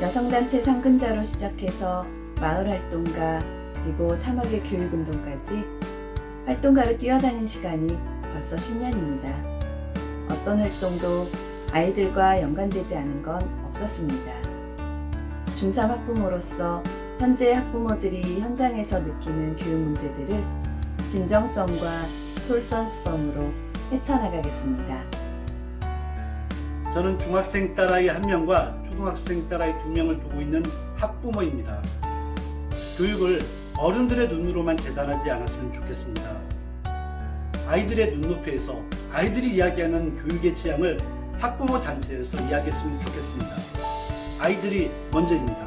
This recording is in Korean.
여성단체 상근자로 시작해서 마을 활동가 그리고 참학의 교육운동까지 활동가로 뛰어다닌 시간이 벌써 10년입니다. 어떤 활동도 아이들과 연관되지 않은 건 없었습니다. 중3 학부모로서 현재 학부모들이 현장에서 느끼는 교육 문제들을 진정성과 솔선수범으로 헤쳐나가겠습니다. 저는 중학생 딸아이 한 명과 초등학생 딸아이 두 명을 두고 있는 학부모입니다. 교육을 어른들의 눈으로만 재단하지 않았으면 좋겠습니다. 아이들의 눈높이에서 아이들이 이야기하는 교육의 취향을 학부모 단체에서 이야기했으면 좋겠습니다. 아이들이 먼저입니다.